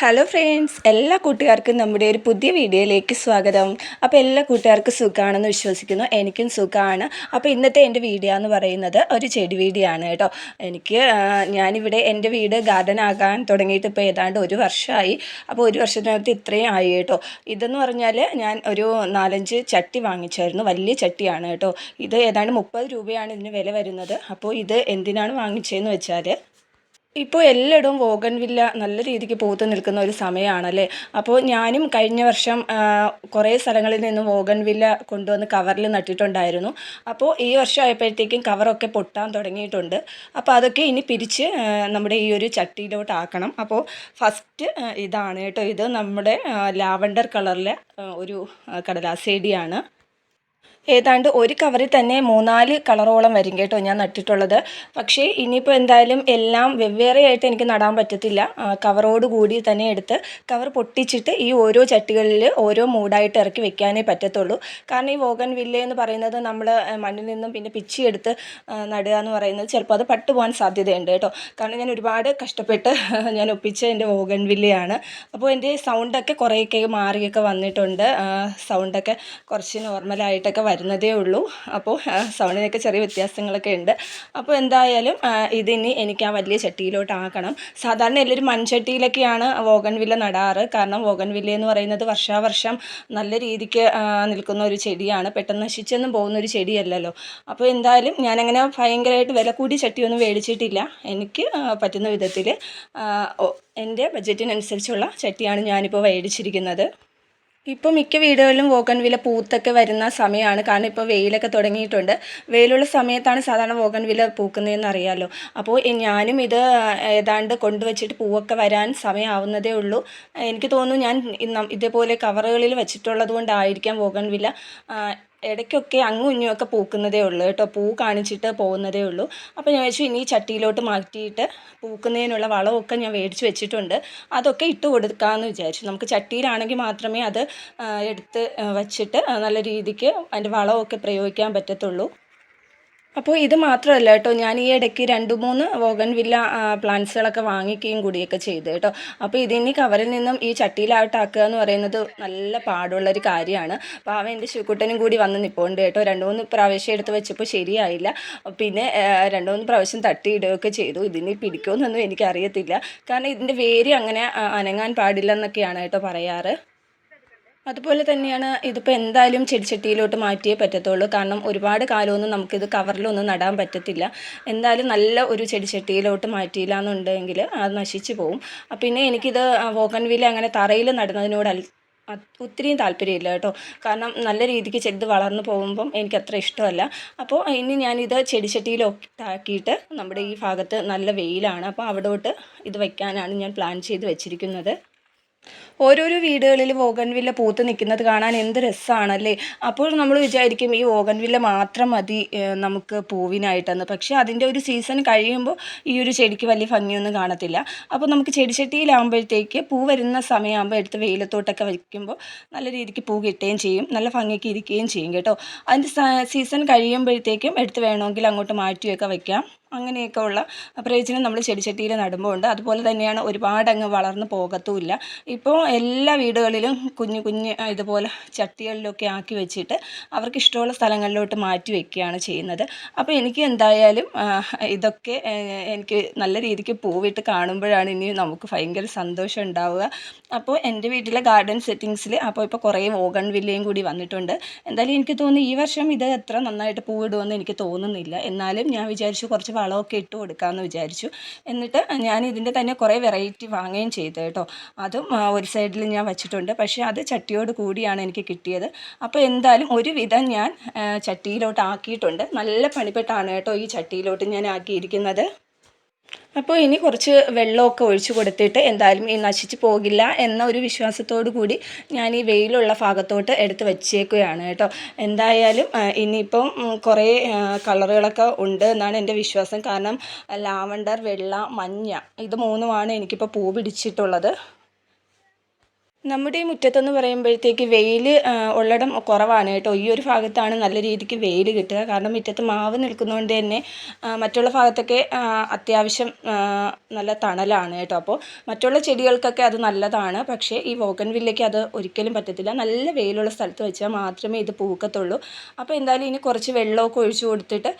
Hello friends എല്ലാ കൂട്ടുകാർക്കും നമ്മുടെ ഒരു പുതിയ വീഡിയോയിലേക്ക് സ്വാഗതം. അപ്പോൾ എല്ലാ കൂട്ടുകാർക്കും സുഖമാണെന്ന് വിശ്വസിക്കുന്നു. എനിക്കും സുഖമാണ്. അപ്പോൾ ഇന്നത്തെ എന്റെ വീഡിയോ എന്ന് പറയുന്നത് ഒരു ചെടി വീഡിയോ ആണ് കേട്ടോ. എനിക്ക് ഞാനിവിടെ എന്റെ വീട് ഗാർഡൻ ആകാൻ തുടങ്ങിയിട്ട് ഇപ്പോൾ ഏതാണ്ട് ഒരു വർഷമായി. അപ്പോൾ ഒരു വർഷത്തിനകത്ത് ഇത്രയും ആയി കേട്ടോ. ഇതെന്ന് പറഞ്ഞാൽ ഞാൻ ഒരു നാലഞ്ച് ചട്ടി വാങ്ങിച്ചായിരുന്നു. വലിയ ചട്ടിയാണ് കേട്ടോ. ഇത് ഏതാണ്ട് മുപ്പത് രൂപയാണ് ഇതിന് വില വരുന്നത്. അപ്പോൾ ഇത് എന്തിനാണ് വാങ്ങിച്ചതെന്ന് വെച്ചാൽ ഇപ്പോൾ എല്ലായിടവും വോഗൻവില്ല നല്ല രീതിക്ക് പൂത്ത് നിൽക്കുന്ന ഒരു സമയമാണല്ലേ അപ്പോൾ ഞാനും കഴിഞ്ഞ വർഷം കുറേ സ്ഥലങ്ങളിൽ നിന്ന് വോഗൻവില്ല കൊണ്ടുവന്ന് കവറിൽ നട്ടിട്ടുണ്ടായിരുന്നു. അപ്പോൾ ഈ വർഷം ആയപ്പോഴത്തേക്കും കവറൊക്കെ പൊട്ടാൻ തുടങ്ങിയിട്ടുണ്ട്. അപ്പോൾ അതൊക്കെ ഇനി പിരിച്ച് നമ്മുടെ ഈ ഒരു ചട്ടിയിലോട്ട് ആക്കണം. അപ്പോൾ ഫസ്റ്റ് ഇതാണ് കേട്ടോ ഇത്. നമ്മുടെ ലാവണ്ടർ കളറിലെ ഒരു കടലാസേടിയാണ് ഏതാണ്ട് ഒരു കവറിൽ തന്നെ മൂന്നാൽ കളറോളം വരും കേട്ടോ ഞാൻ നട്ടിട്ടുള്ളത്. പക്ഷേ ഇനിയിപ്പോൾ എന്തായാലും എല്ലാം വെവ്വേറെ ആയിട്ട് എനിക്ക് നടാൻ പറ്റത്തില്ല. കവറോട് കൂടി തന്നെ എടുത്ത് കവർ പൊട്ടിച്ചിട്ട് ഈ ഓരോ ചട്ടികളിൽ ഓരോ മൂടായിട്ട് ഇറക്കി വെക്കാനേ പറ്റത്തുള്ളൂ. കാരണം ഈ വോഗൻ വില്ല എന്ന് പറയുന്നത് നമ്മൾ മണ്ണിൽ നിന്നും പിന്നെ പിച്ചി എടുത്ത് നടുക എന്ന് പറയുന്നത് ചിലപ്പോൾ അത് പട്ടു പോകാൻ സാധ്യതയുണ്ട് കേട്ടോ. കാരണം ഞാൻ ഒരുപാട് കഷ്ടപ്പെട്ട് ഞാൻ ഒപ്പിച്ച എന്റെ വോഗൻ വില്ലയാണ്. അപ്പോൾ എന്റെ സൗണ്ടൊക്കെ കുറേയൊക്കെ മാറിയൊക്കെ വന്നിട്ടുണ്ട്. സൗണ്ടൊക്കെ കുറച്ച് നോർമലായിട്ടൊക്കെ വരുന്നതേ ഉള്ളൂ. അപ്പോൾ സൗണ്ടിനൊക്കെ ചെറിയ വ്യത്യാസങ്ങളൊക്കെ ഉണ്ട്. അപ്പോൾ എന്തായാലും ഇതിനി എനിക്ക് ആ വലിയ ചട്ടിയിലോട്ട് ആക്കണം. സാധാരണ എല്ലാവരും മൺചട്ടിയിലൊക്കെയാണ് വോഗൻവില്ല നടാറ്. കാരണം വോഗൻവില്ല എന്ന് പറയുന്നത് വർഷാവർഷം നല്ല രീതിക്ക് നിൽക്കുന്ന ഒരു ചെടിയാണ്. പെട്ടെന്ന് നശിച്ചൊന്നും പോകുന്ന ഒരു ചെടിയല്ലല്ലോ. അപ്പോൾ എന്തായാലും ഞാനങ്ങനെ ഭയങ്കരമായിട്ട് വില കൂടിയ ചട്ടിയൊന്നും മേടിച്ചിട്ടില്ല. എനിക്ക് പറ്റുന്ന വിധത്തിൽ എന്റെ ബഡ്ജറ്റിനനുസരിച്ചുള്ള ചട്ടിയാണ് ഞാനിപ്പോൾ മേടിച്ചിരിക്കുന്നത്. ഇപ്പോൾ മിക്ക വീടുകളിലും വോഗൻ വില പൂത്തൊക്കെ വരുന്ന സമയമാണ് കാരണം ഇപ്പോൾ വെയിലൊക്കെ തുടങ്ങിയിട്ടുണ്ട്. വെയിലുള്ള സമയത്താണ് സാധാരണ വോഗൻ വില പൂക്കുന്നതെന്ന് അറിയാമല്ലോ അപ്പോൾ ഞാനും ഇത് ഏതാണ്ട് കൊണ്ടുവച്ചിട്ട് പൂവൊക്കെ വരാൻ സമയമാവുന്നതേ ഉള്ളൂ. എനിക്ക് തോന്നുന്നു ഞാൻ ഇതേപോലെ കവറുകളിൽ വെച്ചിട്ടുള്ളത് കൊണ്ടായിരിക്കാം വോഗൻ വില ഇടയ്ക്കൊക്കെ അങ്ങും ഇങ്ങും ഒക്കെ പൂക്കുന്നതേ ഉള്ളൂ കേട്ടോ. പൂ കാണിച്ചിട്ട് പോകുന്നതേ ഉള്ളൂ. അപ്പോൾ ഞാൻ വെച്ചു ഇനി ചട്ടിയിലോട്ട് മാറ്റിയിട്ട് പൂക്കുന്നതിനുള്ള വളമൊക്കെ ഞാൻ മേടിച്ച് വെച്ചിട്ടുണ്ട്. അതൊക്കെ ഇട്ട് കൊടുക്കാമെന്ന് വിചാരിച്ചു. നമുക്ക് ചട്ടിയിലാണെങ്കിൽ മാത്രമേ അത് എടുത്ത് വച്ചിട്ട് നല്ല രീതിക്ക് അതിന്റെ വളമൊക്കെ പ്രയോഗിക്കാൻ പറ്റത്തുള്ളൂ. അപ്പോൾ ഇത് മാത്രമല്ല കേട്ടോ ഞാൻ ഈ ഇടയ്ക്ക് രണ്ട് മൂന്ന് വോഗൻ വില്ല പ്ലാന്റ്സുകളൊക്കെ വാങ്ങിക്കുകയും കൂടിയൊക്കെ ചെയ്ത് കേട്ടോ. അപ്പോൾ ഇതിനി കവറിൽ നിന്നും ഈ ചട്ടിയിലായിട്ടാക്കുക എന്ന് പറയുന്നത് നല്ല പാടുള്ളൊരു കാര്യമാണ്. അപ്പോൾ അവൻ എന്റെ ശിവക്കുട്ടനും കൂടി വന്ന് നിൽപ്പുണ്ട് കേട്ടോ. രണ്ട് മൂന്ന് പ്രാവശ്യം എടുത്ത് വെച്ചപ്പോൾ ശരിയായില്ല. പിന്നെ രണ്ട് മൂന്ന് പ്രാവശ്യം തട്ടിയിടുകയൊക്കെ ചെയ്തു. ഇതിനി പിടിക്കുമെന്നൊന്നും എനിക്കറിയത്തില്ല. കാരണം ഇതിന്റെ വേര് അങ്ങനെ അനങ്ങാൻ പാടില്ലെന്നൊക്കെയാണ് കേട്ടോ പറയാറ്. അതുപോലെ തന്നെയാണ് ഇതിപ്പോൾ എന്തായാലും ചെടിച്ചട്ടിയിലോട്ട് മാറ്റിയേ പറ്റത്തുള്ളൂ. കാരണം ഒരുപാട് കാലമൊന്നും നമുക്കിത് കവറിലൊന്നും നടാൻ പറ്റത്തില്ല. എന്തായാലും നല്ല ഒരു ചെടിച്ചട്ടിയിലോട്ട് മാറ്റിയില്ല എന്നുണ്ടെങ്കിൽ അത് നശിച്ചു അഹ് പിന്നെ എനിക്കിത് വോഗൻവില്ല അങ്ങനെ തറയിൽ നടുന്നതിനോട് ഒത്തിരിയും താല്പര്യമില്ല കേട്ടോ. കാരണം നല്ല രീതിക്ക് ചെടി വളർന്നു പോകുമ്പം എനിക്ക് അത്ര ഇഷ്ടമല്ല അപ്പോൾ ഇനി ഞാനിത് ചെടിച്ചട്ടിയിലൊട്ടാക്കിയിട്ട് നമ്മുടെ ഈ ഭാഗത്ത് നല്ല വെയിലാണ്. അപ്പോൾ അവിടോട്ട് ഇത് വയ്ക്കാനാണ് ഞാൻ പ്ലാൻ ചെയ്ത് വെച്ചിരിക്കുന്നത്. ഓരോരോ വീടുകളിൽ ഓഗൻവില്ല പൂത്ത് നിൽക്കുന്നത് കാണാൻ എന്ത് രസമാണല്ലേ? അപ്പോൾ നമ്മൾ വിചാരിക്കും ഈ ഓഗൻവില്ല മാത്രം മതി നമുക്ക് പൂവിനായിട്ടെന്ന്. പക്ഷേ അതിന്റെ ഒരു സീസൺ കഴിയുമ്പോൾ ഈ ഒരു ചെടിക്ക് വലിയ ഭംഗിയൊന്നും കാണത്തില്ല. അപ്പോൾ നമുക്ക് ചെടിച്ചട്ടിയിലാകുമ്പോഴത്തേക്ക് പൂ വരുന്ന സമയമാകുമ്പോൾ എടുത്ത് വെയിലത്തോട്ടൊക്കെ വയ്ക്കുമ്പോൾ നല്ല രീതിക്ക് പൂ കിട്ടുകയും ചെയ്യും നല്ല ഭംഗിക്ക് ഇരിക്കുകയും ചെയ്യും കേട്ടോ. അതിന്റെ സീസൺ കഴിയുമ്പോഴത്തേക്കും എടുത്ത് വേണമെങ്കിൽ അങ്ങോട്ട് മാറ്റിയൊക്കെ വയ്ക്കാം. അങ്ങനെയൊക്കെ ഉള്ള പ്രയോജനം നമ്മൾ ചെടിച്ചട്ടിയിൽ നടുമ്പോൾ ഉണ്ട് അതുപോലെ തന്നെയാണ് ഒരുപാട് അങ്ങ് വളർന്നു പോകത്തുമില്ല. ഇപ്പോൾ എല്ലാ വീടുകളിലും കുഞ്ഞു കുഞ്ഞ് ഇതുപോലെ ചട്ടികളിലൊക്കെ ആക്കി വെച്ചിട്ട് അവർക്ക് ഇഷ്ടമുള്ള സ്ഥലങ്ങളിലോട്ട് മാറ്റി വെക്കുകയാണ് ചെയ്യുന്നത്. അപ്പോൾ എനിക്ക് എന്തായാലും ഇതൊക്കെ എനിക്ക് നല്ല രീതിക്ക് പൂവിട്ട് കാണുമ്പോഴാണ് ഇനി നമുക്ക് ഭയങ്കര സന്തോഷം ഉണ്ടാവുക. അപ്പോൾ എന്റെ വീട്ടിലെ ഗാർഡൻ സെറ്റിങ്സിൽ അപ്പോൾ ഇപ്പോൾ കുറേ ഓഗൺ വില്ലയും കൂടി വന്നിട്ടുണ്ട്. എന്തായാലും എനിക്ക് തോന്നുന്നു ഈ വർഷം ഇത് എത്ര നന്നായിട്ട് പൂവിടുമെന്ന് എനിക്ക് തോന്നുന്നില്ല. എന്നാലും ഞാൻ വിചാരിച്ചു കുറച്ച് വളമൊക്കെ ഇട്ട് കൊടുക്കാമെന്ന് വിചാരിച്ചു. എന്നിട്ട് ഞാൻ ഇതിന്റെ തന്നെ കുറേ വെറൈറ്റി വാങ്ങുകയും ചെയ്തു കേട്ടോ. അതും ഒരു സൈഡിൽ ഞാൻ വെച്ചിട്ടുണ്ട്. പക്ഷേ അത് ചട്ടിയോട് കൂടിയാണ് എനിക്ക് കിട്ടിയത്. അപ്പോൾ എന്തായാലും ഒരു ഒരുവിധം ഞാൻ ചട്ടിയിലോട്ട് ആക്കിയിട്ടുണ്ട് നല്ല പണിപ്പെട്ടാണ് കേട്ടോ ഈ ചട്ടിയിലോട്ട് ഞാൻ ആക്കിയിരിക്കുന്നത്. അപ്പോൾ ഇനി കുറച്ച് വെള്ളമൊക്കെ ഒഴിച്ചു കൊടുത്തിട്ട് എന്തായാലും ഈ നശിച്ച് പോകില്ല എന്ന ഒരു വിശ്വാസത്തോടു കൂടി ഞാൻ ഈ വെയിലുള്ള ഭാഗത്തോട്ട് എടുത്ത് വെച്ചേക്കുകയാണ് കേട്ടോ. എന്തായാലും ഇനിയിപ്പം കുറേ കളറുകളൊക്കെ ഉണ്ട് എന്നാണ് എന്റെ വിശ്വാസം. കാരണം ലാവണ്ടർ വെള്ള മഞ്ഞ ഇത് മൂന്നുമാണ് എനിക്കിപ്പോൾ പൂ പിടിച്ചിട്ടുള്ളത്. നമ്മുടെ ഈ മുറ്റത്തെന്ന് പറയുമ്പോഴത്തേക്ക് വെയിൽ ഉള്ളടം കുറവാണ് കേട്ടോ. ഈ ഒരു ഭാഗത്താണ് നല്ല രീതിക്ക് വെയിൽ കിട്ടുക. കാരണം മുറ്റത്ത് മാവ് നിൽക്കുന്നതുകൊണ്ട് തന്നെ മറ്റുള്ള ഭാഗത്തൊക്കെ അത്യാവശ്യം നല്ല തണലാണ് കേട്ടോ. അപ്പോൾ മറ്റുള്ള ചെടികൾക്കൊക്കെ അത് നല്ലതാണ്. പക്ഷേ ഈ വോഗൻ വില്ലയ്ക്ക് അത് ഒരിക്കലും പറ്റത്തില്ല. നല്ല വെയിലുള്ള സ്ഥലത്ത് വെച്ചാൽ മാത്രമേ ഇത് പൂക്കത്തുള്ളൂ. അപ്പോൾ എന്തായാലും ഇനി കുറച്ച് വെള്ളമൊക്കെ ഒഴിച്ചു കൊടുത്തിട്ട്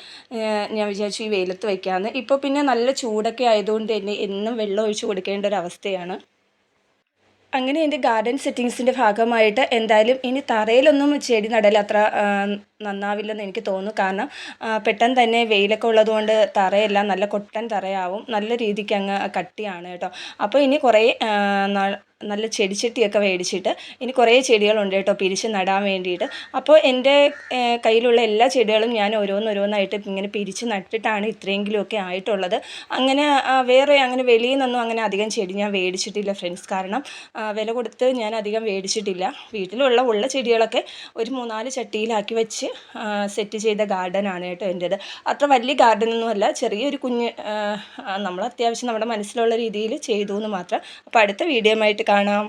ഞാൻ വിചാരിച്ചു ഈ വെയിലത്ത് വയ്ക്കാമെന്ന് ഇപ്പോൾ പിന്നെ നല്ല ചൂടൊക്കെ ആയതുകൊണ്ട് തന്നെ എന്നും വെള്ളം ഒഴിച്ചു കൊടുക്കേണ്ട ഒരു അവസ്ഥയാണ്. അങ്ങനെ എന്റെ ഗാർഡൻ സെറ്റിങ്സിന്റെ ഭാഗമായിട്ട് എന്തായാലും ഇനി തറയിലൊന്നും ചെടി നടൽ അത്ര നന്നാവില്ലെന്ന് എനിക്ക് തോന്നുന്നു. കാരണം പെട്ടെന്ന് തന്നെ വെയിലൊക്കെ ഉള്ളതുകൊണ്ട് തറയെല്ലാം നല്ല കൊട്ടൻ തറയാവും. നല്ല രീതിക്ക് അങ്ങ് കട്ടിയാണ് കേട്ടോ. അപ്പോൾ ഇനി കുറേ നല്ല ചെടിച്ചട്ടിയൊക്കെ മേടിച്ചിട്ട് ഇനി കുറേ ചെടികളുണ്ട് കേട്ടോ പിരിച്ച് നടാൻ വേണ്ടിയിട്ട്. അപ്പോൾ എന്റെ കയ്യിലുള്ള എല്ലാ ചെടികളും ഞാൻ ഓരോന്നോരോന്നായിട്ട് ഇങ്ങനെ പിരിച്ച് നട്ടിട്ടാണ് ഇത്രയെങ്കിലുമൊക്കെ ആയിട്ടുള്ളത്. അങ്ങനെ വേറെ അങ്ങനെ വെളിയിൽ നിന്നൊന്നും അങ്ങനെ അധികം ചെടി ഞാൻ മേടിച്ചിട്ടില്ല ഫ്രണ്ട്സ്. കാരണം വില കൊടുത്ത് ഞാൻ അധികം മേടിച്ചിട്ടില്ല. വീട്ടിലുള്ള ഉള്ള ചെടികളൊക്കെ ഒരു മൂന്നാൽ ചട്ടിയിലാക്കി വെച്ച് സെറ്റ് ചെയ്ത ഗാർഡനാണ് കേട്ടോ എന്റേത്. അത്ര വലിയ ഗാർഡനൊന്നുമല്ല. ചെറിയൊരു കുഞ്ഞ് നമ്മൾ അത്യാവശ്യം നമ്മുടെ മനസ്സിലുള്ള രീതിയിൽ ചെയ്തു എന്ന് മാത്രം. അപ്പോൾ അടുത്ത വീഡിയോയുമായിട്ട് കാണാം.